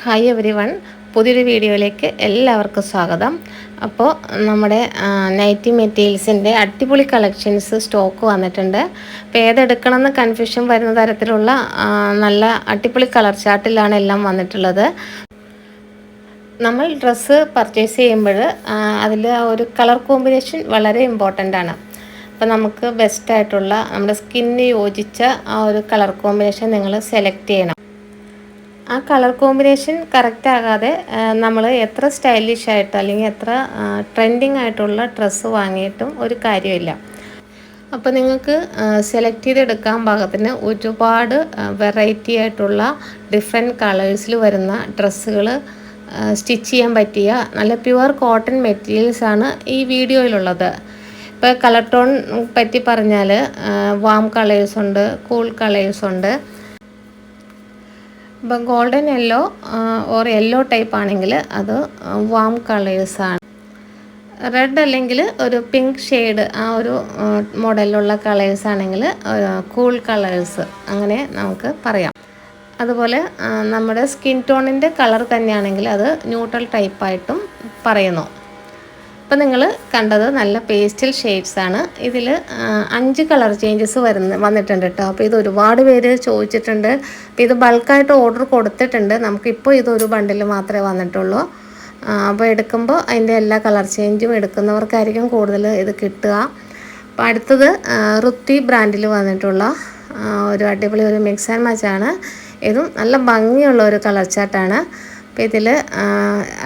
Hi every one പുതിയൊരു വീഡിയോയിലേക്ക് എല്ലാവർക്കും സ്വാഗതം. അപ്പോൾ നമ്മുടെ നൈറ്റി മെറ്റീരിയൽസിന്റെ അടിപൊളി കളക്ഷൻസ് സ്റ്റോക്ക് വന്നിട്ടുണ്ട്. അപ്പോൾ ഏതെടുക്കണമെന്ന് കൺഫ്യൂഷൻ വരുന്ന തരത്തിലുള്ള നല്ല അടിപൊളി കളർ ചാർട്ടിലാണ് എല്ലാം വന്നിട്ടുള്ളത്. നമ്മൾ ഡ്രസ്സ് പർച്ചേസ് ചെയ്യുമ്പോൾ അതിൽ ഒരു കളർ കോമ്പിനേഷൻ വളരെ ഇമ്പോർട്ടന്റ് ആണ്. അപ്പോൾ നമുക്ക് ബെസ്റ്റായിട്ടുള്ള നമ്മുടെ സ്കിന്നിന് യോജിച്ച ആ ഒരു കളർ കോമ്പിനേഷൻ നിങ്ങൾ സെലക്ട് ചെയ്യണം. ആ കളർ കോമ്പിനേഷൻ കറക്റ്റ് ആകാതെ നമ്മൾ എത്ര സ്റ്റൈലിഷ് ആയിട്ട് അല്ലെങ്കിൽ എത്ര ട്രെൻഡിങ് ആയിട്ടുള്ള ഡ്രസ്സ് വാങ്ങിയിട്ടും ഒരു കാര്യമില്ല. അപ്പോൾ നിങ്ങൾക്ക് സെലക്ട് ചെയ്തെടുക്കാൻ പാകത്തിന് ഒരുപാട് വെറൈറ്റി ആയിട്ടുള്ള ഡിഫറെന്റ് കളേഴ്സിൽ വരുന്ന ഡ്രസ്സുകൾ സ്റ്റിച്ച് ചെയ്യാൻ പറ്റിയ നല്ല പ്യുവർ കോട്ടൺ മെറ്റീരിയൽസാണ് ഈ വീഡിയോയിലുള്ളത്. ഇപ്പോൾ കളർ ടോൺ പറ്റി പറഞ്ഞാൽ വാം കളേഴ്സ് ഉണ്ട് കൂൾ കളേഴ്സ് ഉണ്ട്. ഇപ്പം golden yellow or yellow type ആണെങ്കിൽ അത് വാം കളേഴ്സാണ് റെഡ് അല്ലെങ്കിൽ ഒരു പിങ്ക് ഷെയ്ഡ് ആ ഒരു മോഡലിലുള്ള കളേഴ്സ് ആണെങ്കിൽ കൂൾ കളേഴ്സ് അങ്ങനെ നമുക്ക് പറയാം. അതുപോലെ നമ്മുടെ സ്കിൻ ടോണിന്റെ കളർ തന്നെയാണെങ്കിൽ അത് ന്യൂട്രൽ ടൈപ്പായിട്ടും പറയുന്നു. ഇപ്പം നിങ്ങൾ കണ്ടത് നല്ല പേസ്റ്റൽ ഷെയ്ഡ്സ് ആണ്. ഇതിൽ അഞ്ച് കളർ ചേഞ്ചസ് വരുന്ന വന്നിട്ടുണ്ട് കേട്ടോ അപ്പോൾ ഇത് ഒരുപാട് പേര് ചോദിച്ചിട്ടുണ്ട്. അപ്പോൾ ഇത് ബൾക്കായിട്ട് ഓർഡർ കൊടുത്തിട്ടുണ്ട്. നമുക്കിപ്പോൾ ഇതൊരു ബണ്ടിൽ മാത്രമേ വന്നിട്ടുള്ളൂ. അപ്പോൾ എടുക്കുമ്പോൾ അതിന്റെ എല്ലാ കളർ ചേഞ്ചും എടുക്കുന്നവർക്കായിരിക്കും കൂടുതൽ ഇത് കിട്ടുക. അപ്പോൾ അടുത്തത് റുത്തി ബ്രാൻഡിൽ വന്നിട്ടുള്ള ഒരു അടിപൊളി ഒരു മിക്സ് ആൻഡ് മാച്ചാണ് ഇതും നല്ല ഭംഗിയുള്ള ഒരു കളർ ചാർട്ടാണ് അപ്പോൾ ഇതിൽ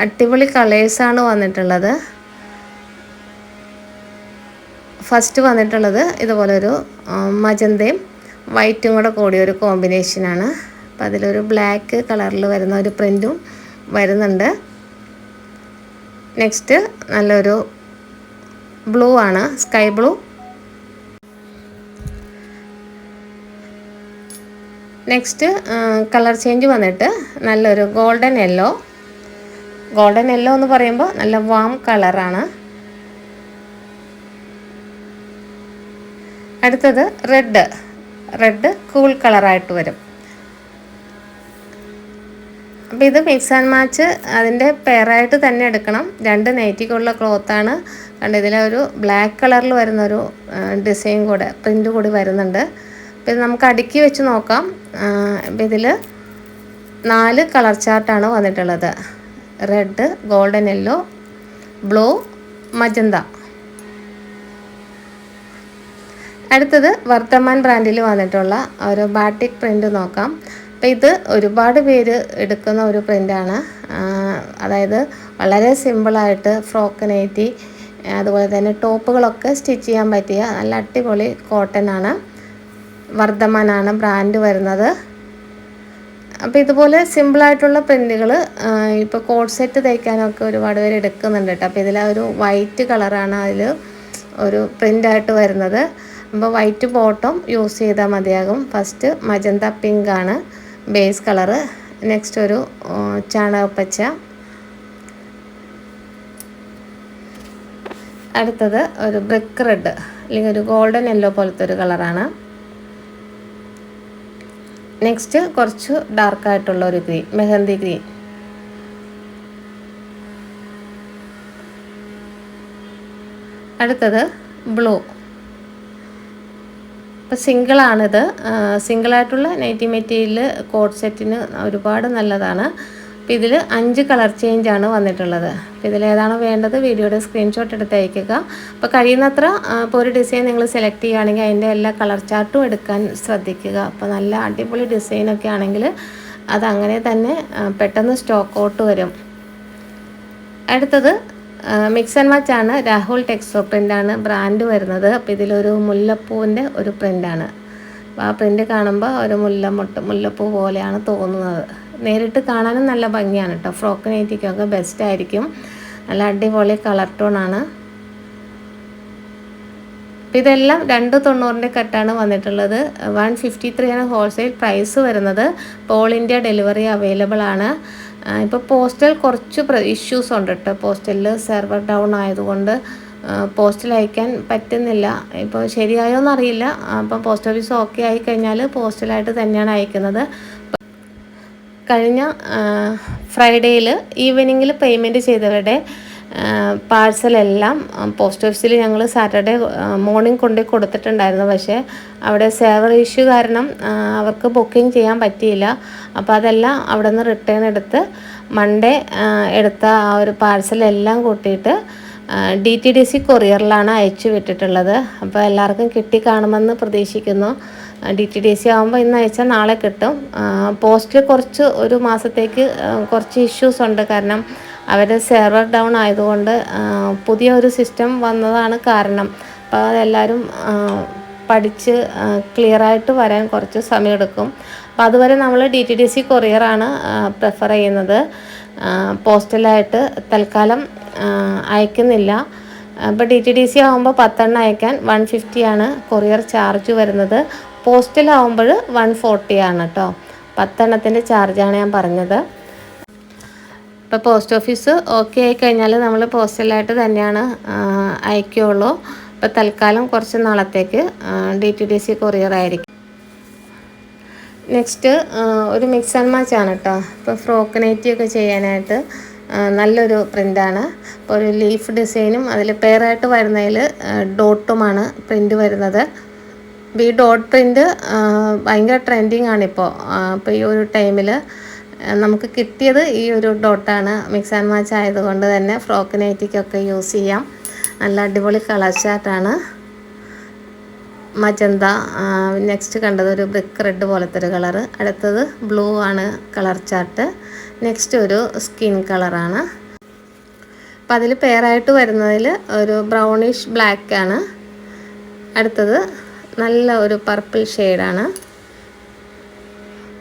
അടിപൊളി കളേഴ്സാണ് വന്നിട്ടുള്ളത്. ഫസ്റ്റ് വന്നിട്ടുള്ളത് ഇതുപോലൊരു മജന്തയും വൈറ്റും കൂടെ കൂടിയ ഒരു കോമ്പിനേഷനാണ് അപ്പം അതിലൊരു ബ്ലാക്ക് കളറിൽ വരുന്ന ഒരു പ്രിന്റും വരുന്നുണ്ട്. നെക്സ്റ്റ് നല്ലൊരു ബ്ലൂ ആണ് sky blue next colour change വന്നിട്ട് നല്ലൊരു ഗോൾഡൻ യെല്ലോ ഗോൾഡൻ യെല്ലോ എന്ന് പറയുമ്പോൾ നല്ല വാം കളറാണ് അടുത്തത് റെഡ്. റെഡ് കൂൾ കളറായിട്ട് വരും. അപ്പോൾ ഇത് മിക്സ് ആൻഡ് മാച്ച് അതിന്റെ പെയറായിട്ട് തന്നെ എടുക്കണം. രണ്ട് നൈറ്റിക്കുള്ള ക്ലോത്താണ് കണ്ട് ഇതിലെ ഒരു ബ്ലാക്ക് കളറിൽ വരുന്നൊരു ഡിസൈൻ കൂടെ പ്രിന്റ് കൂടി വരുന്നുണ്ട്. അപ്പോൾ ഇത് നമുക്ക് അടുക്കി വെച്ച് നോക്കാം. അപ്പോൾ ഇതിൽ നാല് കളർ ചാർട്ടാണ് വന്നിട്ടുള്ളത്. Red golden yellow blue magenta. അടുത്തത് വർത്തമാൻ ബ്രാൻഡിൽ വന്നിട്ടുള്ള ഒരു ബാട്ടിക് പ്രിന്റ് നോക്കാം. അപ്പോൾ ഇത് ഒരുപാട് പേര് എടുക്കുന്ന ഒരു പ്രിന്റാണ് അതായത് വളരെ സിമ്പിളായിട്ട് ഫ്രോക്ക് നൈറ്റി അതുപോലെ തന്നെ ടോപ്പുകളൊക്കെ സ്റ്റിച്ച് ചെയ്യാൻ പറ്റിയ നല്ല അടിപൊളി കോട്ടൺ ആണ്. വർദ്ധമാനാണ് ബ്രാൻഡ് വരുന്നത്. അപ്പോൾ ഇതുപോലെ സിമ്പിളായിട്ടുള്ള പ്രിന്റുകൾ ഇപ്പോൾ കോഡ് സെറ്റ് തയ്ക്കാനൊക്കെ ഒരുപാട് പേര് എടുക്കുന്നുണ്ട് കേട്ടോ. അപ്പോൾ ഇതിലൊരു വൈറ്റ് കളറാണ് അതിൽ ഒരു പ്രിന്റായിട്ട് വരുന്നത്. അപ്പോൾ വൈറ്റ് ബോട്ടം യൂസ് ചെയ്താൽ മതിയാകും. ഫസ്റ്റ് മജന്ത പിങ്ക് ആണ്. ബേസ് കളറ് നെക്സ്റ്റ് ഒരു ചാണകപ്പച്ച. അടുത്തത് ഒരു ബ്രിക്ക് റെഡ് അല്ലെങ്കിൽ ഒരു ഗോൾഡൻ യെല്ലോ പോലത്തെ ഒരു കളറാണ് നെക്സ്റ്റ് കുറച്ച് ഡാർക്കായിട്ടുള്ള ഒരു ഗ്രീൻ മെഹന്തി ഗ്രീൻ അടുത്തത് ബ്ലൂ ഇപ്പോൾ സിംഗിളാണിത്. സിംഗിളായിട്ടുള്ള നൈറ്റി മെറ്റീരിയൽ കോട്ട് സെറ്റിന് ഒരുപാട് നല്ലതാണ്. അപ്പോൾ ഇതിൽ അഞ്ച് കളർ ചേഞ്ച് ആണ് വന്നിട്ടുള്ളത്. അപ്പോൾ ഇതിലേതാണോ വേണ്ടത്? വീഡിയോയുടെ സ്ക്രീൻഷോട്ട് എടുത്ത് അയക്കുക. അപ്പോൾ കഴിയുന്നത്ര ഇപ്പോൾ ഒരു ഡിസൈൻ നിങ്ങൾ സെലക്ട് ചെയ്യുകയാണെങ്കിൽ അതിന്റെ എല്ലാ കളർ ചാർട്ടും എടുക്കാൻ ശ്രദ്ധിക്കുക. അപ്പോൾ നല്ല അടിപൊളി ഡിസൈനൊക്കെ ആണെങ്കിൽ അതങ്ങനെ തന്നെ പെട്ടെന്ന് സ്റ്റോക്ക് ഔട്ട് വരും. അടുത്തത് മിക്സ് ആൻഡ് മാച്ച് ആണ്. രാഹുൽ ടെക്സോ പ്രിന്റാണ് ബ്രാൻഡ് വരുന്നത്. അപ്പോൾ ഇതിലൊരു മുല്ലപ്പൂവിന്റെ ഒരു പ്രിന്റാണ് അപ്പോൾ ആ പ്രിന്റ് കാണുമ്പോൾ ഒരു മുല്ലമൊട്ട് മുല്ലപ്പൂ പോലെയാണ് തോന്നുന്നത്. നേരിട്ട് കാണാനും നല്ല ഭംഗിയാണ് കേട്ടോ ഫ്രോക്ക് നൈറ്റിക്കൊക്കെ ബെസ്റ്റ് ആയിരിക്കും. നല്ല അടിപൊളി കളർ ടോണാണ് അപ്പോൾ ഇതെല്ലാം രണ്ട് തൊണ്ണൂറിന്റെ കട്ടാണ് വന്നിട്ടുള്ളത്. വൺ ഫിഫ്റ്റി ത്രീ ആണ് ഹോൾസെയിൽ പ്രൈസ് വരുന്നത്. ഓൾ ഇന്ത്യ ഡെലിവറി അവൈലബിൾ ആണ്. ഇപ്പോൾ പോസ്റ്റൽ കുറച്ച് ഇഷ്യൂസ് ഉണ്ട് കേട്ടോ പോസ്റ്റലിൽ സെർവർ ഡൗൺ ആയതുകൊണ്ട് പോസ്റ്റൽ അയക്കാൻ പറ്റുന്നില്ല. ഇപ്പോൾ ശരിയായോ എന്നറിയില്ല. അപ്പം പോസ്റ്റ് ഓഫീസ് ഓക്കെ ആയി കഴിഞ്ഞാൽ പോസ്റ്റലായിട്ട് തന്നെയാണ് അയക്കുന്നത്. കഴിഞ്ഞ ഫ്രൈഡേയിൽ ഈവനിങ്ങിൽ പേയ്മെന്റ് ചെയ്തവരുടെ പാഴ്സലെല്ലാം പോസ്റ്റ് ഓഫീസിൽ ഞങ്ങൾ സാറ്റർഡേ മോർണിംഗ് കൊണ്ടു കൊടുത്തിട്ടുണ്ടായിരുന്നു. പക്ഷേ അവിടെ സെർവർ ഇഷ്യൂ കാരണം അവർക്ക് ബുക്കിംഗ് ചെയ്യാൻ പറ്റിയില്ല. അപ്പോൾ അതെല്ലാം അവിടെ നിന്ന് റിട്ടേൺ എടുത്ത് മൺഡേ എടുത്ത ആ ഒരു പാഴ്സലെല്ലാം കൂട്ടിയിട്ട് ഡി ടി ഡി സി കൊറിയറിലാണ് അയച്ചു വിട്ടിട്ടുള്ളത്. അപ്പോൾ എല്ലാവർക്കും കിട്ടി കാണുമെന്ന് പ്രതീക്ഷിക്കുന്നു ഡി ടി ഡി സി ആകുമ്പോൾ ഇന്ന് അയച്ചാൽ നാളെ കിട്ടും. പോസ്റ്റിൽ കുറച്ച് ഒരു മാസത്തേക്ക് കുറച്ച് ഇഷ്യൂസ് ഉണ്ട്. കാരണം അവർ സെർവർ ഡൗൺ ആയതുകൊണ്ട് പുതിയ ഒരു സിസ്റ്റം വന്നതാണ് കാരണം. അപ്പോൾ അതെല്ലാവരും പഠിച്ച് ക്ലിയറായിട്ട് വരാൻ കുറച്ച് സമയമെടുക്കും അപ്പം അതുവരെ നമ്മൾ ഡി ടി ഡി സി കൊറിയറാണ് പ്രിഫർ ചെയ്യുന്നത്. പോസ്റ്റലായിട്ട് തൽക്കാലം അയക്കുന്നില്ല. അപ്പോൾ ഡി ടി ഡി സി ആകുമ്പോൾ പത്തെണ്ണം അയക്കാൻ വൺ ഫിഫ്റ്റിയാണ് കൊറിയർ ചാർജ് വരുന്നത്. പോസ്റ്റലാവുമ്പോൾ വൺ ഫോർട്ടിയാണ് കേട്ടോ പത്തെണ്ണത്തിന്റെ ചാർജാണ് ഞാൻ പറഞ്ഞത്. ഇപ്പോൾ പോസ്റ്റ് ഓഫീസ് ഓക്കെ ആയി കഴിഞ്ഞാൽ നമ്മൾ പോസ്റ്റലായിട്ട് തന്നെയാണ് അയക്കുകയുള്ളൂ ഇപ്പോൾ തൽക്കാലം കുറച്ച് നാളത്തേക്ക് D T D C courier ആയിരിക്കും. നെക്സ്റ്റ് ഒരു മിക്സ് ആൻഡ് മാച്ച് ആണ് കേട്ടോ ഇപ്പോൾ ഫ്രോക്ക് നൈറ്റി ഒക്കെ ചെയ്യാനായിട്ട് നല്ലൊരു പ്രിന്റാണ് ഇപ്പോൾ ഒരു ലീഫ് ഡിസൈനും അതിൽ പെയറായിട്ട് വരുന്നതിൽ ഡോട്ടുമാണ് പ്രിന്റ് വരുന്നത്. അപ്പോൾ ഈ ഡോട്ട് പ്രിന്റ് ഭയങ്കര ട്രെൻഡിങ് ആണിപ്പോൾ ഇപ്പോൾ ഈ ഒരു ടൈമിൽ നമുക്ക് കിട്ടിയത് ഈ ഒരു ഡോട്ടാണ്. മിക്സ് ആൻഡ് മാച്ച് ആയതുകൊണ്ട് തന്നെ ഫ്രോക്ക് നൈറ്റിക്കൊക്കെ യൂസ് ചെയ്യാം. നല്ല അടിപൊളി കളർ ചാർട്ടാണ് മജന്ത നെക്സ്റ്റ് കണ്ടത് ഒരു ബ്രിക്ക് റെഡ് പോലത്തെ ഒരു കളറ്. അടുത്തത് ബ്ലൂ ആണ് കളർ ചാർട്ട്. നെക്സ്റ്റ് ഒരു സ്കിൻ കളറാണ്. അപ്പം അതിൽ പെയറായിട്ട് വരുന്നതിൽ ഒരു ബ്രൗണിഷ് ബ്ലാക്ക് ആണ് അടുത്തത് നല്ല ഒരു പർപ്പിൾ ഷെയ്ഡാണ്.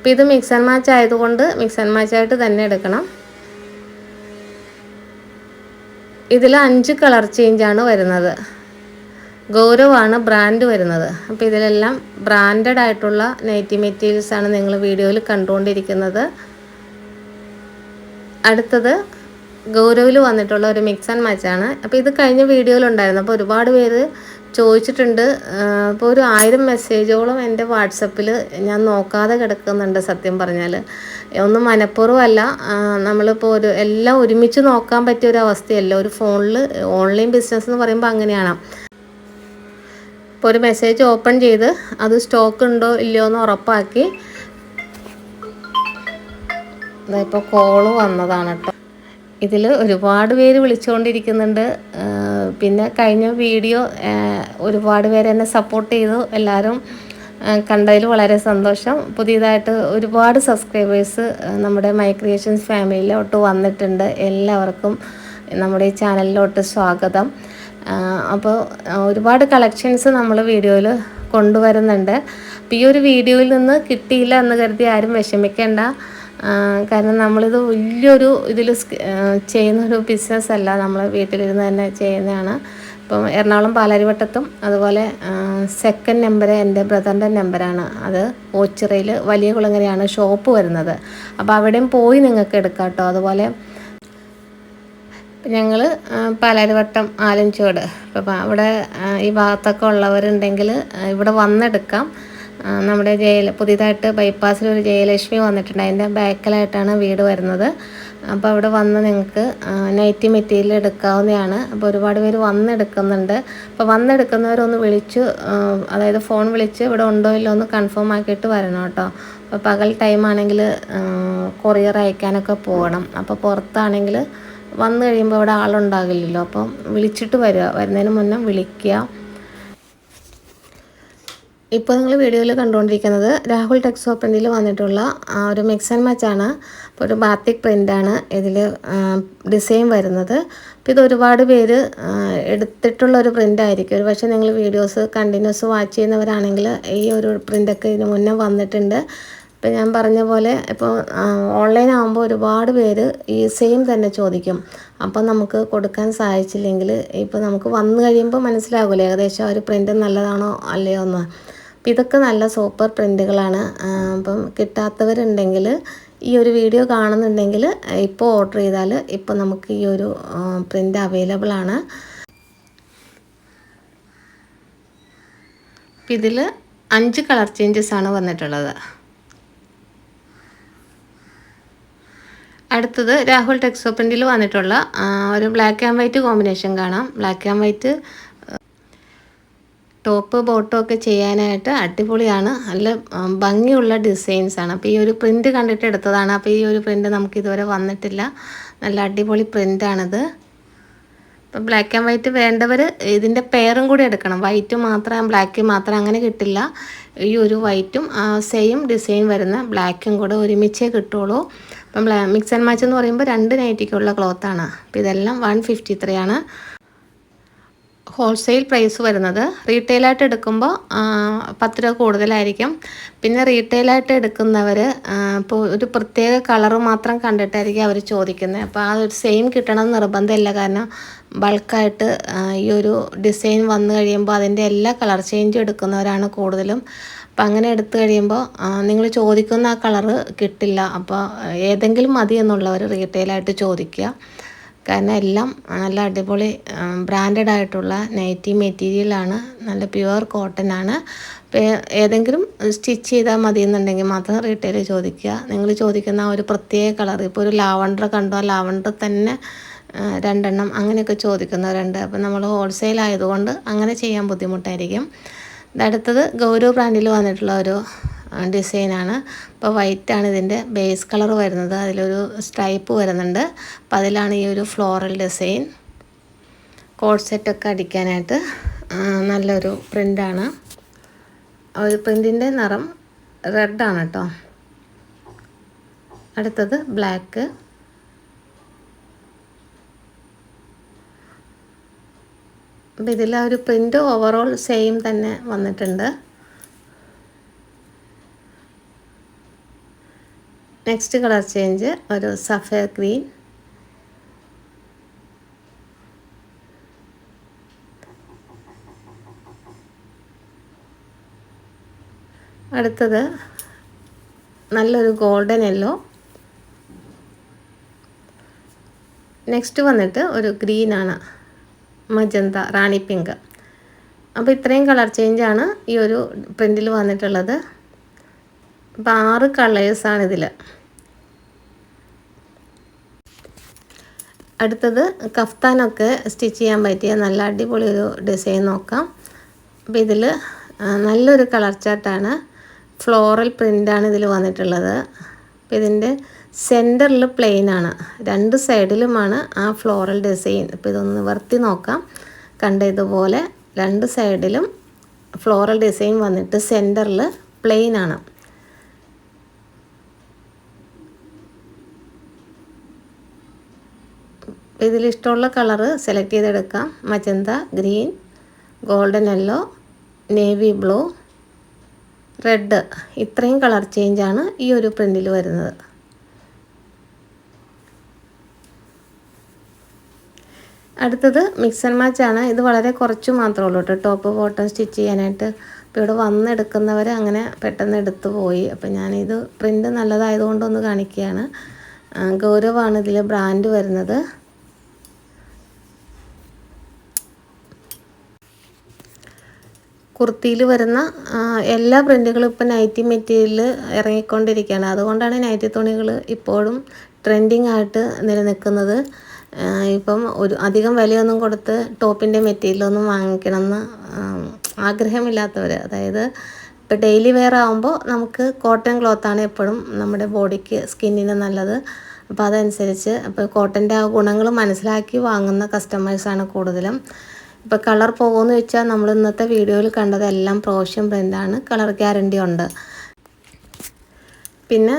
അപ്പം ഇത് മിക്സ് ആൻഡ് മാച്ച് ആയതുകൊണ്ട് മിക്സ് ആൻഡ് മാച്ച് ആയിട്ട് തന്നെ എടുക്കണം. ഇതിൽ അഞ്ച് കളർ ചേഞ്ചാണ് വരുന്നത്. ഗൗരവാണ് ബ്രാൻഡ് വരുന്നത്. അപ്പോൾ ഇതിലെല്ലാം ബ്രാൻഡഡ് ആയിട്ടുള്ള നൈറ്റി മെറ്റീരിയൽസ് ആണ് നിങ്ങൾ വീഡിയോയിൽ കണ്ടുകൊണ്ടിരിക്കുന്നത്. അടുത്തത് ഗൗരവിൽ വന്നിട്ടുള്ള ഒരു മിക്സ് ആൻഡ് മാച്ചാണ് അപ്പോൾ ഇത് കഴിഞ്ഞ വീഡിയോയിലുണ്ടായിരുന്നു. അപ്പോൾ ഒരുപാട് പേര് ചോദിച്ചിട്ടുണ്ട്. അപ്പോൾ ഒരു ആയിരം മെസ്സേജോളം എന്റെ വാട്സപ്പിൽ ഞാൻ നോക്കാതെ കിടക്കുന്നുണ്ട് സത്യം പറഞ്ഞാൽ ഒന്നും മനഃപൂർവമല്ല. നമ്മളിപ്പോൾ ഒരു എല്ലാം ഒരുമിച്ച് നോക്കാൻ പറ്റിയ ഒരു അവസ്ഥയല്ല. ഒരു ഫോണിൽ ഓൺലൈൻ ബിസിനസ് എന്ന് പറയുമ്പോൾ അങ്ങനെയാണ്. ഇപ്പോൾ ഒരു മെസ്സേജ് ഓപ്പൺ ചെയ്ത് അത് സ്റ്റോക്ക് ഉണ്ടോ ഇല്ലയോ എന്ന് ഉറപ്പാക്കി. ഇപ്പോൾ കോൾ വന്നതാണ് കേട്ടോ ഇതിൽ ഒരുപാട് പേര് വിളിച്ചുകൊണ്ടിരിക്കുന്നുണ്ട് പിന്നെ കഴിഞ്ഞ വീഡിയോ ഒരുപാട് പേര് എന്നെ സപ്പോർട്ട് ചെയ്തു. എല്ലാവരും കണ്ടതിൽ വളരെ സന്തോഷം. പുതിയതായിട്ട് ഒരുപാട് സബ്സ്ക്രൈബേഴ്സ് നമ്മുടെ മൈ ക്രിയേഷൻസ് ഫാമിലിയിലോട്ട് വന്നിട്ടുണ്ട്. എല്ലാവർക്കും നമ്മുടെ ഈ ചാനലിലോട്ട് സ്വാഗതം. അപ്പോൾ ഒരുപാട് കളക്ഷൻസ് നമ്മൾ വീഡിയോയിൽ കൊണ്ടുവരുന്നുണ്ട്. അപ്പോൾ ഈ ഒരു വീഡിയോയിൽ നിന്ന് കിട്ടിയില്ല എന്ന് കരുതി ആരും വിഷമിക്കേണ്ട. കാരണം നമ്മളിത് വലിയൊരു ഇതിൽ ചെയ്യുന്നൊരു ബിസിനസ് അല്ല. നമ്മൾ വീട്ടിലിരുന്ന് തന്നെ ചെയ്യുന്നതാണ്. ഇപ്പം എറണാകുളം പാലാരിവട്ടത്തും അതുപോലെ സെക്കൻഡ് നമ്പർ എന്റെ ബ്രദറിന്റെ നമ്പറാണ് അത് ഓച്ചിറയിൽ വലിയ കുളങ്ങരയാണ് ഷോപ്പ് വരുന്നത്. അപ്പോൾ അവിടെയും പോയി നിങ്ങൾക്ക് എടുക്കാം കേട്ടോ അതുപോലെ ഞങ്ങൾ പാലാരിവട്ടം ആലഞ്ചോട്. അപ്പം അവിടെ ഈ ഭാഗത്തൊക്കെ ഉള്ളവരുണ്ടെങ്കിൽ ഇവിടെ വന്നെടുക്കാം. നമ്മുടെ ജയ പുതിയതായിട്ട് ബൈപ്പാസിൽ ഒരു ജയലക്ഷ്മി വന്നിട്ടുണ്ട്. അതിന്റെ ബാക്കിലായിട്ടാണ് വീട് വരുന്നത്. അപ്പോൾ അവിടെ വന്ന് നിങ്ങൾക്ക് നൈറ്റി മെറ്റീരിയൽ എടുക്കാവുന്നതാണ്. അപ്പോൾ ഒരുപാട് പേര് വന്നെടുക്കുന്നുണ്ട്. അപ്പോൾ വന്നെടുക്കുന്നവരൊന്ന് വിളിച്ച് അതായത് ഫോൺ വിളിച്ച് ഇവിടെ ഉണ്ടോ ഇല്ലോ ഒന്ന് കൺഫേം ആക്കിയിട്ട് വരണം കേട്ടോ. അപ്പോൾ പകൽ ടൈം ആണെങ്കിൽ കൊറിയർ അയക്കാനൊക്കെ പോകണം. അപ്പോൾ പുറത്താണെങ്കിൽ വന്നു കഴിയുമ്പോൾ ഇവിടെ ആളുണ്ടാകില്ലല്ലോ. അപ്പം വിളിച്ചിട്ട് വരിക. വരുന്നതിന് മുന്നേ വിളിക്കുക. ഇപ്പോൾ നിങ്ങൾ വീഡിയോയിൽ കണ്ടുകൊണ്ടിരിക്കുന്നത് രാഹുൽ ടെക്സ് ഓപ്പണിൽ വന്നിട്ടുള്ള ഒരു മിക്സ് ആൻഡ് മാച്ച് ആണ്. അപ്പോൾ ഒരു ബാത്തിക് പ്രിന്റാണ് ഇതിൽ ഡിസൈൻ വരുന്നത്. അപ്പോൾ ഇത് ഒരുപാട് പേര് എടുത്തിട്ടുള്ള ഒരു പ്രിന്റ് ആയിരിക്കും. ഒരു പക്ഷേ നിങ്ങൾ വീഡിയോസ് കണ്ടിന്യൂസ് വാച്ച് ചെയ്യുന്നവരാണെങ്കിൽ ഈ ഒരു പ്രിന്റൊക്കെ ഇതിന് മുന്നേ വന്നിട്ടുണ്ട്. ഇപ്പം ഞാൻ പറഞ്ഞ പോലെ ഇപ്പോൾ ഓൺലൈൻ ആകുമ്പോൾ ഒരുപാട് പേര് ഈ സെയിം തന്നെ ചോദിക്കും. അപ്പോൾ നമുക്ക് കൊടുക്കാൻ സാധിച്ചില്ലെങ്കിൽ ഇപ്പോൾ നമുക്ക് വന്നു കഴിയുമ്പോൾ മനസ്സിലാകില്ല ഏകദേശം ഒരു പ്രിന്റ് നല്ലതാണോ അല്ലയോ എന്ന്. അപ്പം ഇതൊക്കെ നല്ല സൂപ്പർ പ്രിന്റുകളാണ് അപ്പം കിട്ടാത്തവരുണ്ടെങ്കിൽ ഈ ഒരു വീഡിയോ കാണുന്നുണ്ടെങ്കിൽ ഇപ്പോൾ ഓർഡർ ചെയ്താൽ ഇപ്പോൾ നമുക്ക് ഈ ഒരു പ്രിന്റ് അവൈലബിൾ ആണ്. ഇതിൽ അഞ്ച് കളർ ചേഞ്ചസ് ആണ് വന്നിട്ടുള്ളത്. അടുത്തത് രാഹുൽ ടെക്സോ പ്രിന്റിൽ വന്നിട്ടുള്ള ഒരു ബ്ലാക്ക് ആൻഡ് വൈറ്റ് കോമ്പിനേഷൻ കാണാം. Black and white top bottom ഒക്കെ ചെയ്യാനായിട്ട് അടിപൊളിയാണ്. നല്ല ഭംഗിയുള്ള ഡിസൈൻസ് ആണ്. അപ്പോൾ ഈ ഒരു പ്രിന്റ് കണ്ടിട്ട് എടുത്തതാണ്. അപ്പോൾ ഈ ഒരു പ്രിന്റ് നമുക്ക് ഇതുവരെ വന്നിട്ടില്ല. നല്ല അടിപൊളി പ്രിന്റാണിത് അപ്പോൾ ബ്ലാക്ക് ആൻഡ് വൈറ്റ് വേണ്ടവർ ഇതിന്റെ പെയറും കൂടി എടുക്കണം. വൈറ്റ് മാത്രം ബ്ലാക്ക് മാത്രം അങ്ങനെ കിട്ടില്ല. ഈ ഒരു വൈറ്റും സെയിം ഡിസൈൻ വരുന്ന ബ്ലാക്കും കൂടെ ഒരുമിച്ചേ കിട്ടുള്ളൂ. അപ്പം മിക്സ് ആൻഡ് മാച്ച് എന്ന് പറയുമ്പോൾ രണ്ട് നൈറ്റിക്കുള്ള ക്ലോത്താണ് അപ്പോൾ ഇതെല്ലാം വൺ ഫിഫ്റ്റി ത്രീ ആണ്. ഹോൾസെയിൽ പ്രൈസ് വരുന്നത്. റീറ്റെയിലായിട്ട് എടുക്കുമ്പോൾ പത്ത് രൂപ കൂടുതലായിരിക്കും. പിന്നെ റീറ്റെയിലായിട്ട് എടുക്കുന്നവർ ഇപ്പോൾ ഒരു പ്രത്യേക കളർ മാത്രം കണ്ടിട്ടായിരിക്കും അവർ ചോദിക്കുന്നത് അപ്പോൾ ആ ഒരു സെയിം കിട്ടണം നിർബന്ധമില്ല. കാരണം ബൾക്കായിട്ട് ഈ ഒരു ഡിസൈൻ വന്നു കഴിയുമ്പോൾ അതിന്റെ എല്ലാ കളർ ചേഞ്ചും എടുക്കുന്നവരാണ് കൂടുതലും. അപ്പം അങ്ങനെ എടുത്തു കഴിയുമ്പോൾ നിങ്ങൾ ചോദിക്കുന്ന ആ കളറ് കിട്ടില്ല. അപ്പോൾ ഏതെങ്കിലും മതി എന്നുള്ളവർ റീറ്റെയിലായിട്ട് ചോദിക്കുക. കാരണം എല്ലാം നല്ല അടിപൊളി ബ്രാൻഡഡ് ആയിട്ടുള്ള നൈറ്റി മെറ്റീരിയലാണ് നല്ല പ്യുവർ കോട്ടൺ ആണ്. ഏതെങ്കിലും സ്റ്റിച്ച് ചെയ്താൽ മതി എന്നുണ്ടെങ്കിൽ മാത്രം റീറ്റെയിൽ ചോദിക്കുക. നിങ്ങൾ ചോദിക്കുന്ന ഒരു പ്രത്യേക കളർ ഇപ്പോൾ ഒരു ലാവണ്ടർ കണ്ടോ? ലാവണ്ടർ തന്നെ രണ്ടെണ്ണം അങ്ങനെയൊക്കെ ചോദിക്കുന്നവരുണ്ട്. അപ്പം നമ്മൾ ഹോൾസെയിൽ ആയതുകൊണ്ട് അങ്ങനെ ചെയ്യാൻ ബുദ്ധിമുട്ടായിരിക്കും. അടുത്തത് ഗൗരവ് ബ്രാൻഡിൽ വന്നിട്ടുള്ള ഒരു ഡിസൈനാണ് അപ്പോൾ വൈറ്റാണ് ഇതിന്റെ ബേസ് കളർ വരുന്നത്. അതിലൊരു സ്ട്രൈപ്പ് വരുന്നുണ്ട്. അപ്പോൾ അതിലാണ് ഈ ഒരു ഫ്ലോറൽ ഡിസൈൻ കോഡ് സെറ്റൊക്കെ അടിക്കാനായിട്ട് നല്ലൊരു പ്രിന്റാണ് ഒരു പ്രിന്റിന്റെ നിറം റെഡാണ് കേട്ടോ അടുത്തത് ബ്ലാക്ക് അപ്പം ഇതിൽ പ്രിന്റ് ഓവറോൾ സെയിം തന്നെ വന്നിട്ടുണ്ട്. നെക്സ്റ്റ് കളർ ചേഞ്ച് ഒരു സഫയർ ഗ്രീൻ അടുത്തത് നല്ലൊരു ഗോൾഡൻ യെല്ലോ നെക്സ്റ്റ് വന്നിട്ട് ഒരു ഗ്രീനാണ് മജന്ത റാണി പിങ്ക് അപ്പോൾ ഇത്രയും കളർ ചേഞ്ചാണ് ഈ ഒരു പ്രിന്റിൽ വന്നിട്ടുള്ളത്. അപ്പോൾ ആറ് കളേഴ്സാണ് ഇതിൽ അടുത്തത് കഫ്താനൊക്കെ സ്റ്റിച്ച് ചെയ്യാൻ പറ്റിയ നല്ല അടിപൊളി ഒരു ഡിസൈൻ നോക്കാം. അപ്പോൾ ഇതിൽ നല്ലൊരു കളർ ചാർട്ടാണ് ഫ്ലോറൽ പ്രിന്റാണ് ഇതിൽ വന്നിട്ടുള്ളത്. അപ്പോൾ ഇതിന്റെ സെന്ററിൽ പ്ലെയിൻ ആണ്. രണ്ട് സൈഡിലുമാണ് ആ ഫ്ലോറൽ ഡിസൈൻ അപ്പോൾ ഇതൊന്ന് വർത്തി നോക്കാം. കണ്ട ഇതുപോലെ രണ്ട് സൈഡിലും ഫ്ലോറൽ ഡിസൈൻ വന്നിട്ട് സെന്ററിൽ പ്ലെയിൻ ആണ്. ഇതിൽ ഇഷ്ടമുള്ള കളറ് സെലക്ട് ചെയ്തെടുക്കാം. Magenta green golden yellow navy blue red. ഇത്രയും കളർ ചേഞ്ചാണ് ഈ ഒരു പ്രിന്റിൽ വരുന്നത്. അടുത്തത് മിക്സ് ആൻഡ് മാച്ച് ആണ്. ഇത് വളരെ കുറച്ച് മാത്രമേ ഉള്ളൂ കേട്ടോ. ടോപ്പ് ബോട്ടം സ്റ്റിച്ച് ചെയ്യാനായിട്ട് അപ്പോൾ ഇവിടെ വന്നെടുക്കുന്നവർ അങ്ങനെ പെട്ടെന്ന് എടുത്തു പോയി. അപ്പോൾ ഞാനിത് പ്രിന്റ് നല്ലതായതുകൊണ്ടൊന്ന് കാണിക്കുകയാണ്. ഗൗരവാണ് ഇതിൽ ബ്രാൻഡ് വരുന്നത്. കുർത്തിയിൽ വരുന്ന എല്ലാ പ്രിന്റുകളും ഇപ്പോൾ നൈറ്റി മെറ്റീരിയലിൽ ഇറങ്ങിക്കൊണ്ടിരിക്കുകയാണ്. അതുകൊണ്ടാണ് നൈറ്റി തുണികൾ ഇപ്പോഴും ട്രെൻഡിങ് ആയിട്ട് നിലനിൽക്കുന്നത്. ഇപ്പം ഒരു അധികം വിലയൊന്നും കൊടുത്ത് ടോപ്പിന്റെ മെറ്റീരിയലൊന്നും വാങ്ങിക്കണമെന്ന് ആഗ്രഹമില്ലാത്തവർ അതായത് ഇപ്പോൾ ഡെയിലി വെയർ ആകുമ്പോൾ നമുക്ക് കോട്ടൺ ക്ലോത്താണ് എപ്പോഴും നമ്മുടെ ബോഡിക്ക് സ്കിന്നിന് നല്ലത്. അപ്പോൾ അതനുസരിച്ച് അപ്പോൾ കോട്ടന്റെ ആ ഗുണങ്ങൾ മനസ്സിലാക്കി വാങ്ങുന്ന കസ്റ്റമേഴ്സാണ് കൂടുതലും. ഇപ്പോൾ കളർ പോകുമെന്ന് വെച്ചാൽ നമ്മൾ ഇന്നത്തെ വീഡിയോയിൽ കണ്ടതെല്ലാം പ്രോഷ്യം ബ്രാൻഡാണ്. കളർ ഗ്യാരണ്ടി ഉണ്ട്. പിന്നെ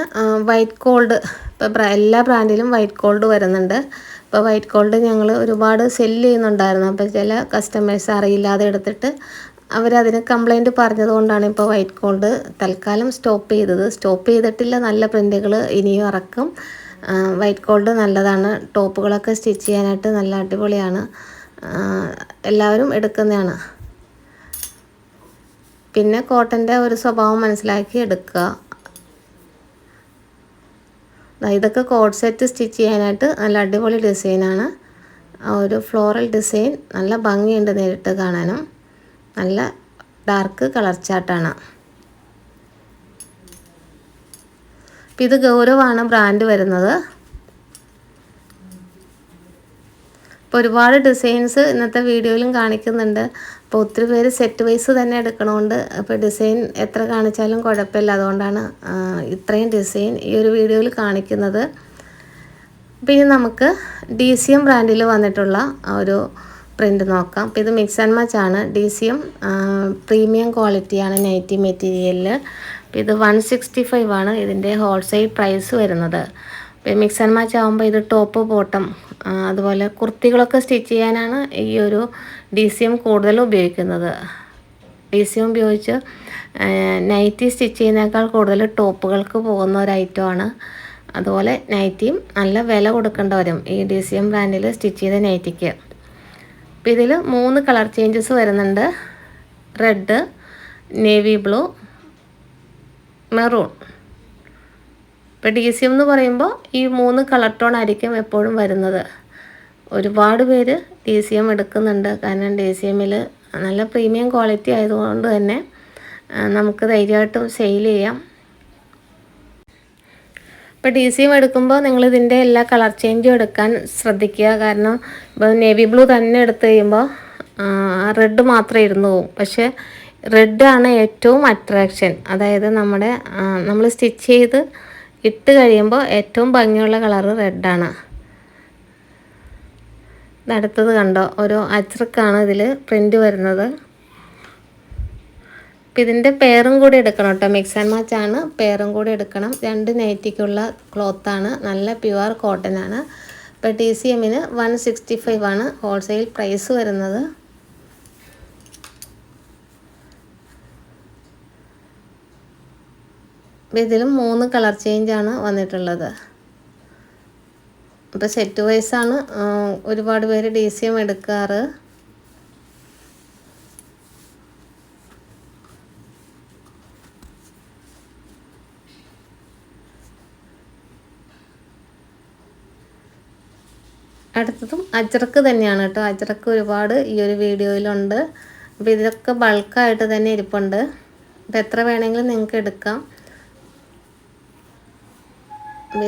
വൈറ്റ് ഗോൾഡ്. ഇപ്പോൾ എല്ലാ ബ്രാൻഡിലും വൈറ്റ് ഗോൾഡ് വരുന്നുണ്ട്. ഇപ്പോൾ വൈറ്റ് ഗോൾഡ് ഞങ്ങൾ ഒരുപാട് സെല്ല് ചെയ്യുന്നുണ്ടായിരുന്നു. അപ്പോൾ ചില കസ്റ്റമേഴ്സ് അറിയില്ലാതെ എടുത്തിട്ട് അവരതിന് കംപ്ലൈന്റ് പറഞ്ഞതുകൊണ്ടാണ് ഇപ്പോൾ വൈറ്റ് ഗോൾഡ് തൽക്കാലം സ്റ്റോപ്പ് ചെയ്തത്. സ്റ്റോപ്പ് ചെയ്തിട്ടില്ല നല്ല പ്രിന്റുകൾ ഇനിയും ഇറക്കും. വൈറ്റ് ഗോൾഡ് നല്ലതാണ്. ടോപ്പുകളൊക്കെ സ്റ്റിച്ച് ചെയ്യാനായിട്ട് നല്ല അടിപൊളിയാണ്. എല്ലാവരും എടുക്കുന്നതാണ്. പിന്നെ കോട്ടന്റെ ഒരു സ്വഭാവം മനസ്സിലാക്കി എടുക്കുക. ഇതൊക്കെ കോഡ് സെറ്റ് സ്റ്റിച്ച് ചെയ്യാനായിട്ട് നല്ല അടിപൊളി ഡിസൈനാണ്. ഒരു ഫ്ലോറൽ ഡിസൈൻ നല്ല ഭംഗിയുണ്ട് നേരിട്ട് കാണാനും. നല്ല ഡാർക്ക് കളർ ചാർട്ടാണ് അപ്പം ഇത് ഗൗരവാണ് ബ്രാൻഡ് വരുന്നത് അപ്പോൾ ഒരുപാട് ഡിസൈൻസ് ഇന്നത്തെ വീഡിയോയിലും കാണിക്കുന്നുണ്ട്. അപ്പോൾ ഒത്തിരി പേര് സെറ്റ് വൈസ് തന്നെ എടുക്കണോണ്ട് അപ്പോൾ ഡിസൈൻ എത്ര കാണിച്ചാലും കുഴപ്പമില്ല. അതുകൊണ്ടാണ് ഇത്രയും ഡിസൈൻ ഈ ഒരു വീഡിയോയിൽ കാണിക്കുന്നത്. പിന്നെ നമുക്ക് ഡി സി എം ബ്രാൻഡിൽ വന്നിട്ടുള്ള ഒരു പ്രിന്റ് നോക്കാം. അപ്പോൾ ഇത് മിക്സ് ആൻഡ് മാച്ച് ആണ്. ഡി സി എം പ്രീമിയം ക്വാളിറ്റിയാണ് നൈറ്റി മെറ്റീരിയലിൽ ഇത് വൺ സിക്സ്റ്റി ഫൈവ് ആണ് ഇതിന്റെ ഹോൾസെയിൽ പ്രൈസ് വരുന്നത്. മിക്സ് ആൻഡ് മാച്ച് ആകുമ്പോൾ ഇത് ടോപ്പ് ബോട്ടം അതുപോലെ കുർത്തികളൊക്കെ സ്റ്റിച്ച് ചെയ്യാനാണ് ഈ ഒരു ഡി സി എം കൂടുതലും ഉപയോഗിക്കുന്നത്. ഡി സി എം ഉപയോഗിച്ച് നൈറ്റി സ്റ്റിച്ച് ചെയ്യുന്നതിനേക്കാൾ കൂടുതൽ ടോപ്പുകൾക്ക് പോകുന്ന ഒരു ഐറ്റമാണ് അതുപോലെ നൈറ്റിയും നല്ല വില കൊടുക്കേണ്ട വരും ഈ ഡി സി എം ബ്രാൻഡിൽ സ്റ്റിച്ച് ചെയ്ത നൈറ്റിക്ക് അപ്പോൾ ഇതിൽ മൂന്ന് കളർ ചേഞ്ചസ് വരുന്നുണ്ട്. റെഡ് നേവി ബ്ലൂ മെറൂൺ ഇപ്പോൾ ഡി സി എന്ന് പറയുമ്പോൾ ഈ മൂന്ന് കളർ ടോൺ ആയിരിക്കും എപ്പോഴും വരുന്നത്. ഒരുപാട് പേര് ഡി സി എം എടുക്കുന്നുണ്ട്. കാരണം ഡി സി എമ്മിൽ നല്ല പ്രീമിയം ക്വാളിറ്റി ആയതുകൊണ്ട് തന്നെ നമുക്ക് ധൈര്യമായിട്ടും സെയിൽ ചെയ്യാം. ഇപ്പോൾ ഡി സി എം എടുക്കുമ്പോൾ നിങ്ങൾ ഇതിന്റെ എല്ലാ കളർ ചേഞ്ചും എടുക്കാൻ ശ്രദ്ധിക്കുക. കാരണം ഇപ്പോൾ നേവി ബ്ലൂ തന്നെ എടുത്തു കഴിയുമ്പോൾ റെഡ് മാത്രമേ ഇരുന്നു പോകും പക്ഷേ റെഡാണ് ഏറ്റവും അട്രാക്ഷൻ അതായത് നമ്മുടെ നമ്മൾ സ്റ്റിച്ച് ചെയ്ത് ഇട്ട് കഴിയുമ്പോൾ ഏറ്റവും ഭംഗിയുള്ള കളറ് റെഡാണ്. അടുത്തത് കണ്ടോ? ഒരു അച്ചറക്കാണ് ഇതിൽ പ്രിന്റ് വരുന്നത്. അപ്പം ഇതിന്റെ പേറും കൂടി എടുക്കണം കേട്ടോ. മിക്സ് ആൻഡ് മാച്ച് ആണ്. പേറും കൂടി എടുക്കണം. രണ്ട് നൈറ്റിക്കുള്ള ക്ലോത്താണ് നല്ല പ്യുവർ കോട്ടൺ ആണ്. ഇപ്പോൾ ടി സി എമ്മിന് വൺ സിക്സ്റ്റി ഫൈവ് ആണ് ഹോൾസെയിൽ പ്രൈസ് വരുന്നത്. ഇതിലും മൂന്ന് കളർ ചേഞ്ചാണ് വന്നിട്ടുള്ളത്. അപ്പോൾ സെറ്റ് വൈസാണ് ഒരുപാട് പേര് ഡി സി എം എടുക്കാറ്. അടുത്തതും അജ്രക്ക് തന്നെയാണ് കേട്ടോ. അജ്രക്ക് ഒരുപാട് ഈ ഒരു വീഡിയോയിലുണ്ട്. അപ്പോൾ ഇതൊക്കെ ബൾക്കായിട്ട് തന്നെ ഇരിപ്പുണ്ട്. അപ്പോൾ എത്ര വേണമെങ്കിലും നിങ്ങൾക്ക് എടുക്കാം.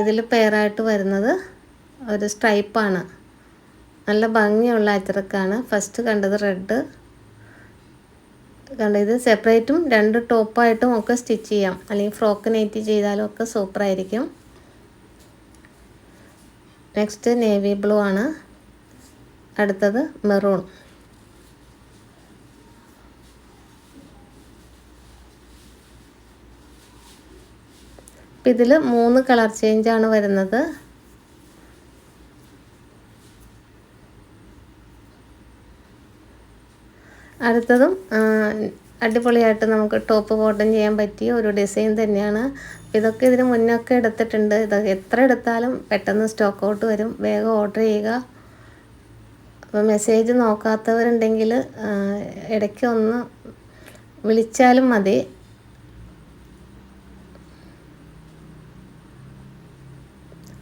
ഇതിൽ പെയറായിട്ട് വരുന്നത് ഒരു സ്ട്രൈപ്പാണ് നല്ല ഭംഗിയുള്ള അച്ചറക്കാണ് ഫസ്റ്റ് കണ്ടത് റെഡ് കണ്ട ഇത് സെപ്പറേറ്റും രണ്ട് ടോപ്പായിട്ടും ഒക്കെ സ്റ്റിച്ച് ചെയ്യാം. അല്ലെങ്കിൽ ഫ്രോക്ക് നെറ്റ് ചെയ്താലും ഒക്കെ സൂപ്പറായിരിക്കും നെക്സ്റ്റ് നേവി ബ്ലൂ ആണ്. അടുത്തത് മെറൂൺ അപ്പം ഇതിൽ മൂന്ന് കളർ ചേഞ്ചാണ് വരുന്നത്. അടുത്തതും അടിപൊളിയായിട്ട് നമുക്ക് ടോപ്പ് ബോട്ടം ചെയ്യാൻ പറ്റിയ ഒരു ഡിസൈൻ തന്നെയാണ്. ഇതൊക്കെ ഇതിന് മുന്നൊക്കെ എടുത്തിട്ടുണ്ട്. ഇതൊക്കെ എത്ര എടുത്താലും പെട്ടെന്ന് സ്റ്റോക്ക് ഔട്ട് വരും. വേഗം ഓർഡർ ചെയ്യുക. അപ്പോൾ മെസ്സേജ് നോക്കാത്തവരുണ്ടെങ്കിൽ ഇടയ്ക്ക് ഒന്ന് വിളിച്ചാലും മതി.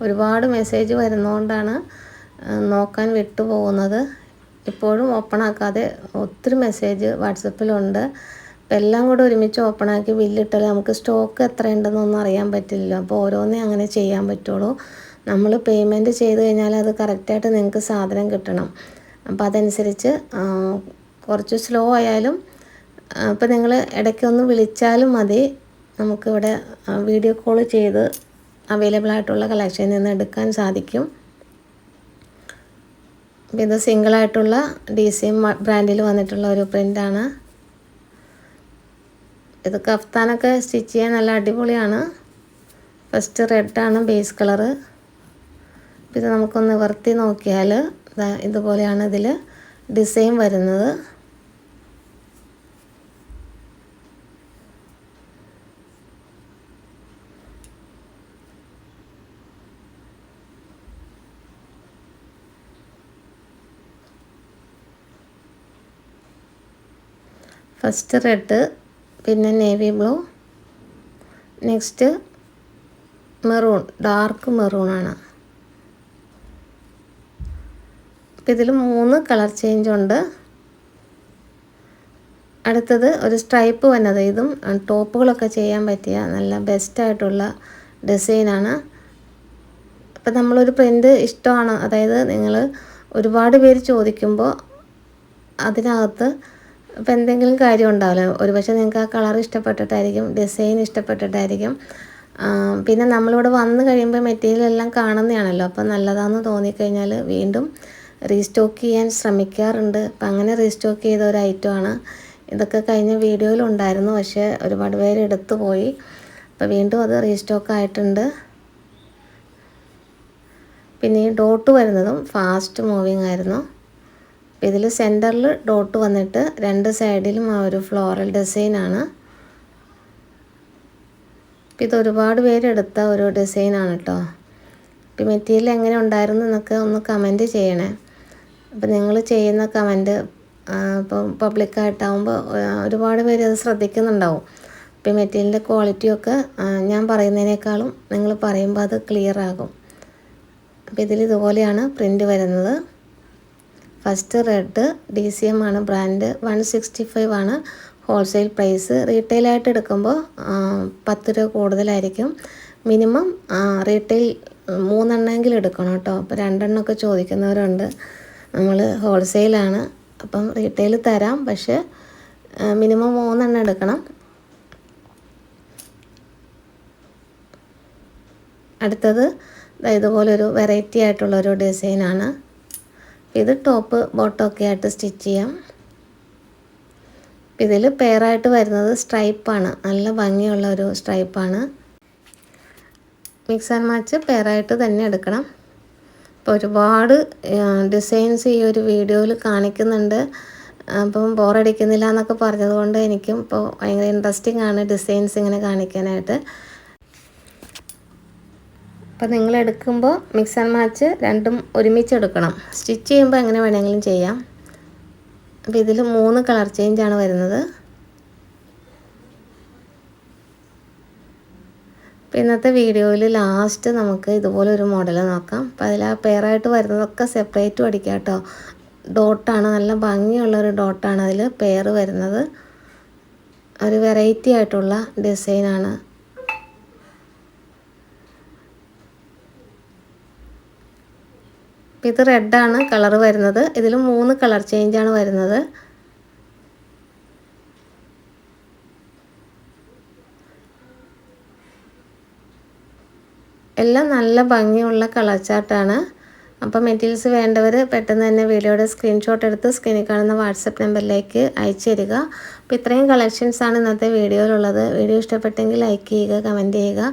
ഒരുപാട് മെസ്സേജ് വരുന്നതുകൊണ്ടാണ് നോക്കാൻ വിട്ടുപോകുന്നത് ഇപ്പോഴും ഓപ്പൺ ആക്കാതെ ഒത്തിരി മെസ്സേജ് വാട്സപ്പിലുണ്ട്. അപ്പം എല്ലാം കൂടെ ഒരുമിച്ച് ഓപ്പൺ ആക്കി ബില്ലിട്ടാൽ നമുക്ക് സ്റ്റോക്ക് എത്രയുണ്ടെന്നൊന്നും അറിയാൻ പറ്റില്ല അപ്പോൾ ഓരോന്നേ അങ്ങനെ ചെയ്യാൻ പറ്റുള്ളൂ. നമ്മൾ പേയ്മെന്റ് ചെയ്ത് കഴിഞ്ഞാൽ അത് കറക്റ്റായിട്ട് നിങ്ങൾക്ക് സാധനം കിട്ടണം. അപ്പോൾ അതനുസരിച്ച് കുറച്ച് സ്ലോ ആയാലും അപ്പോൾ നിങ്ങൾ ഇടയ്ക്കൊന്ന് വിളിച്ചാലും മതി. നമുക്കിവിടെ വീഡിയോ കോൾ ചെയ്ത് അവൈലബിൾ ആയിട്ടുള്ള കളക്ഷനിൽ നിന്ന് എടുക്കാൻ സാധിക്കും. അപ്പോൾ ഇത് സിംഗിളായിട്ടുള്ള ഡി സി എം ബ്രാൻഡിൽ വന്നിട്ടുള്ള ഒരു പ്രിന്റാണ് ഇത് കഫ്താനൊക്കെ സ്റ്റിച്ച് ചെയ്യാൻ നല്ല അടിപൊളിയാണ്. ഫസ്റ്റ് റെഡാണ് ബേസ് കളറ് ഇത് നമുക്കൊന്ന് നിവർത്തി നോക്കിയാൽ ഇതുപോലെയാണ് ഇതിൽ ഡിസൈൻ വരുന്നത്. ഫസ്റ്റ് റെഡ് പിന്നെ navy blue next maroon dark മെറൂണാണ് അപ്പം ഇതിൽ മൂന്ന് കളർ ചേഞ്ച് ഉണ്ട്. അടുത്തത് ഒരു സ്ട്രൈപ്പ് വന്നത്. ഇതും ടോപ്പുകളൊക്കെ ചെയ്യാൻ പറ്റിയ നല്ല ബെസ്റ്റായിട്ടുള്ള ഡിസൈനാണ് അപ്പം നമ്മളൊരു പ്രിന്റ് ഇഷ്ടമാണ്. അതായത് നിങ്ങൾ ഒരുപാട് പേര് ചോദിക്കുമ്പോൾ അതിനകത്ത് ഇപ്പം എന്തെങ്കിലും കാര്യം ഉണ്ടാവില്ല. ഒരുപക്ഷെ നിങ്ങൾക്ക് ആ കളർ ഇഷ്ടപ്പെട്ടിട്ടായിരിക്കും ഡിസൈൻ ഇഷ്ടപ്പെട്ടിട്ടായിരിക്കും. പിന്നെ നമ്മളിവിടെ വന്നു കഴിയുമ്പോൾ മെറ്റീരിയൽ എല്ലാം കാണുന്നതാണല്ലോ. അപ്പോൾ നല്ലതാണെന്ന് തോന്നിക്കഴിഞ്ഞാൽ വീണ്ടും റീസ്റ്റോക്ക് ചെയ്യാൻ ശ്രമിക്കാറുണ്ട്. അപ്പം അങ്ങനെ റീസ്റ്റോക്ക് ചെയ്ത ഒരു ഐറ്റമാണ് ഇതൊക്കെ കഴിഞ്ഞ വീഡിയോയിലുണ്ടായിരുന്നു പക്ഷേ ഒരുപാട് പേര് എടുത്തു പോയി. അപ്പോൾ വീണ്ടും അത് റീസ്റ്റോക്ക് ആയിട്ടുണ്ട്. പിന്നെ ഈ ഡോട്ട് വരുന്നതും ഫാസ്റ്റ് മൂവിങ് ആയിരുന്നു. ഇതിൽ സെന്ററിൽ ഡോട്ട് വന്നിട്ട് രണ്ട് സൈഡിലും ആ ഒരു ഫ്ലോറൽ ഡിസൈനാണ് ഇത് ഒരുപാട് പേരെടുത്ത ഒരു ഡിസൈനാണ് കേട്ടോ ഇപ്പം മെറ്റീരിയൽ എങ്ങനെ ഉണ്ടായിരുന്നു എന്നൊക്കെ ഒന്ന് കമന്റ് ചെയ്യണേ. അപ്പോൾ നിങ്ങൾ ചെയ്യുന്ന കമന്റ് ഇപ്പം പബ്ലിക്കായിട്ടാകുമ്പോൾ ഒരുപാട് പേര് അത് ശ്രദ്ധിക്കുന്നുണ്ടാവും. ഇപ്പം മെറ്റീരിയലിന്റെ ക്വാളിറ്റിയൊക്കെ ഞാൻ പറയുന്നതിനേക്കാളും നിങ്ങൾ പറയുമ്പോൾ അത് ക്ലിയർ ആകും. അപ്പോൾ ഇതിൽ ഇതുപോലെയാണ് പ്രിന്റ് വരുന്നത്. First red D C M ആണ് ബ്രാൻഡ് വൺ സിക്സ്റ്റി ഫൈവ് ആണ്. ഹോൾസെയിൽ പ്രൈസ് റീറ്റെയിലായിട്ട് എടുക്കുമ്പോൾ പത്ത് രൂപ കൂടുതലായിരിക്കും. മിനിമം റീറ്റെയിൽ മൂന്നെണ്ണമെങ്കിലും എടുക്കണം കേട്ടോ. അപ്പോൾ രണ്ടെണ്ണമൊക്കെ ചോദിക്കുന്നവരുണ്ട്. നമ്മൾ ഹോൾസെയിലാണ് അപ്പം റീറ്റെയിൽ തരാം പക്ഷേ മിനിമം മൂന്നെണ്ണം എടുക്കണം. അടുത്തത് ഇതുപോലൊരു വെറൈറ്റി ആയിട്ടുള്ളൊരു ഡിസൈനാണ് ഇത് ടോപ്പ് ബോട്ടമൊക്കെ ആയിട്ട് സ്റ്റിച്ച് ചെയ്യാം. ഇതിൽ പെയറായിട്ട് വരുന്നത് സ്ട്രൈപ്പാണ് നല്ല ഭംഗിയുള്ള ഒരു സ്ട്രൈപ്പാണ് മിക്സ് ആൻഡ് മാച്ച് പെയറായിട്ട് തന്നെ എടുക്കണം. ഇപ്പോൾ ഒരുപാട് ഡിസൈൻസ് ഈ ഒരു വീഡിയോയിൽ കാണിക്കുന്നുണ്ട്. അപ്പം ബോറടിക്കുന്നില്ല എന്നൊക്കെ പറഞ്ഞതുകൊണ്ട് എനിക്കും ഇപ്പോൾ ഭയങ്കര ഇൻട്രസ്റ്റിംഗ് ആണ് ഡിസൈൻസ് ഇങ്ങനെ കാണിക്കാനായിട്ട്. അപ്പോൾ നിങ്ങൾ എടുക്കുമ്പോൾ മിക്സ് ആൻഡ് മാച്ച് രണ്ടും ഒരുമിച്ച് എടുക്കണം. സ്റ്റിച്ച് ചെയ്യുമ്പോൾ എങ്ങനെ വേണമെങ്കിലും ചെയ്യാം. അപ്പോൾ ഇതിൽ മൂന്ന് കളർ ചേഞ്ചാണ് വരുന്നത്. അപ്പോൾ ഇന്നത്തെ വീഡിയോയിൽ ലാസ്റ്റ് നമുക്ക് ഇതുപോലെ ഒരു മോഡൽ നോക്കാം. അപ്പോൾ അതിൽ ആ പെയറായിട്ട് വരുന്നതൊക്കെ സെപ്പറേറ്റും അടിക്കാം കേട്ടോ. ഡോട്ടാണ് നല്ല ഭംഗിയുള്ള ഒരു ഡോട്ടാണ് അതിൽ പെയർ വരുന്നത്. ഒരു വെറൈറ്റി ആയിട്ടുള്ള ഡിസൈനാണ് ഇത് റെഡാണ് കളർ വരുന്നത്. ഇതിൽ മൂന്ന് കളർ ചേഞ്ചാണ് വരുന്നത്. എല്ലാം നല്ല ഭംഗിയുള്ള കളർ ചാർട്ടാണ് അപ്പോൾ മെറ്റീരിയൽസ് വേണ്ടവർ പെട്ടെന്ന് തന്നെ വീഡിയോയുടെ സ്ക്രീൻഷോട്ട് എടുത്ത് സ്ക്രീനിൽ കാണുന്ന വാട്സപ്പ് നമ്പറിലേക്ക് അയച്ചു തരിക അപ്പോൾ ഇത്രയും കളക്ഷൻസാണ് ഇന്നത്തെ വീഡിയോയിലുള്ളത് വീഡിയോ ഇഷ്ടപ്പെട്ടെങ്കിൽ ലൈക്ക് ചെയ്യുക കമന്റ് ചെയ്യുക.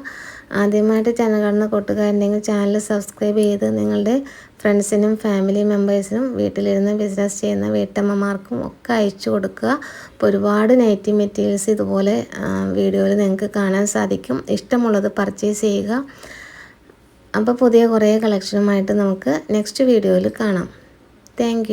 ആദ്യമായിട്ട് ചാനൽ കാണുന്ന കൂട്ടുകാരുണ്ടെങ്കിൽ ചാനൽ സബ്സ്ക്രൈബ് ചെയ്ത് നിങ്ങളുടെ ഫ്രണ്ട്സിനും ഫാമിലി മെമ്പേഴ്സിനും വീട്ടിലിരുന്ന് ബിസിനസ് ചെയ്യുന്ന വീട്ടമ്മമാർക്കും ഒക്കെ അയച്ചു കൊടുക്കുക. അപ്പോൾ ഒരുപാട് നൈറ്റി മെറ്റീരിയൽസ് ഇതുപോലെ വീഡിയോയിൽ നിങ്ങൾക്ക് കാണാൻ സാധിക്കും. ഇഷ്ടമുള്ളത് പർച്ചേസ് ചെയ്യുക. അപ്പോൾ പുതിയ കുറേ കളക്ഷനുമായിട്ട് നമുക്ക് നെക്സ്റ്റ് വീഡിയോയിൽ കാണാം. താങ്ക്